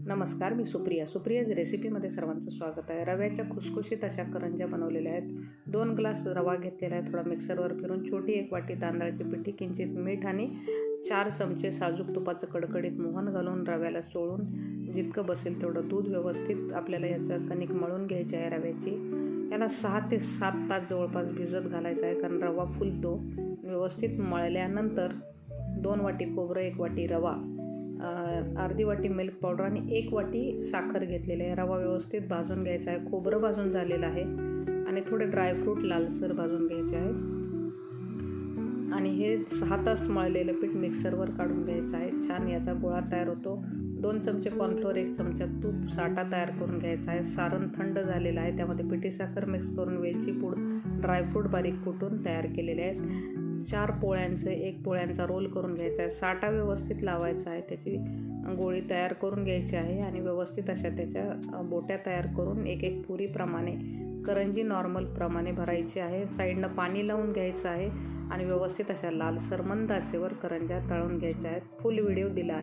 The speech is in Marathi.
नमस्कार मी सुप्रिया. सुप्रियाज रेसिपीमध्ये सर्वांचं स्वागत आहे. रव्याच्या खुसखुशीत अशा करंज्या बनवलेल्या आहेत. दोन ग्लास रवा घेतलेला आहे थोडा मिक्सरवर फिरून. छोटी एक वाटी तांदळाची पिठी किंचित मीठ आणि चार चमचे साजूक तुपाचं कडकडीत मोहन घालून रव्याला चोळून जितकं बसेल तेवढं दूध व्यवस्थित आपल्याला याचं कणिक मळून घ्यायची आहे रव्याची. याला सहा ते सात तास जवळपास भिजत घालायचा आहे कारण रवा फुलतो. व्यवस्थित मळल्यानंतर दोन वाटी खोबरं एक वाटी रवा. अर्धी वाटी मिल्क पावडर आणि एक वाटी साखर घेतलेली आहे. रवा व्यवस्थित भाजून घ्यायचा आहे. खोबरं भाजून झालेलं आहे. आणि थोडे ड्रायफ्रूट लालसर भाजून घ्यायचे आहे. आणि हे सहा तास मळलेलं पीठ मिक्सरवर काढून घ्यायचं आहे. छान याचा गोळा तयार होतो. दोन चमचे कॉर्नफ्लोअर एक चमचा तूप साठा तयार करून घ्यायचा आहे. सारण थंड झालेलं आहे. त्यामध्ये पिठी साखर मिक्स करून वेलची पूड ड्रायफ्रूट बारीक कुटून तयार केलेले आहेत चार पोळ्यांचं एक पोळ्यांचा रोल करून घ्यायचा आहे. साठा व्यवस्थित लावायचा आहे. त्याची गोळी तयार करून घ्यायची आहे आणि व्यवस्थित अशा त्याच्या बोट्या तयार करून एक एक पुरीप्रमाणे करंजी नॉर्मल प्रमाणे भरायची आहे. साईडनं पाणी लावून घ्यायचं आहे आणि व्यवस्थित अशा लालसर मंद आचेवर करंज्या तळून घ्यायच्या आहेत. फुल व्हिडिओ दिला आहे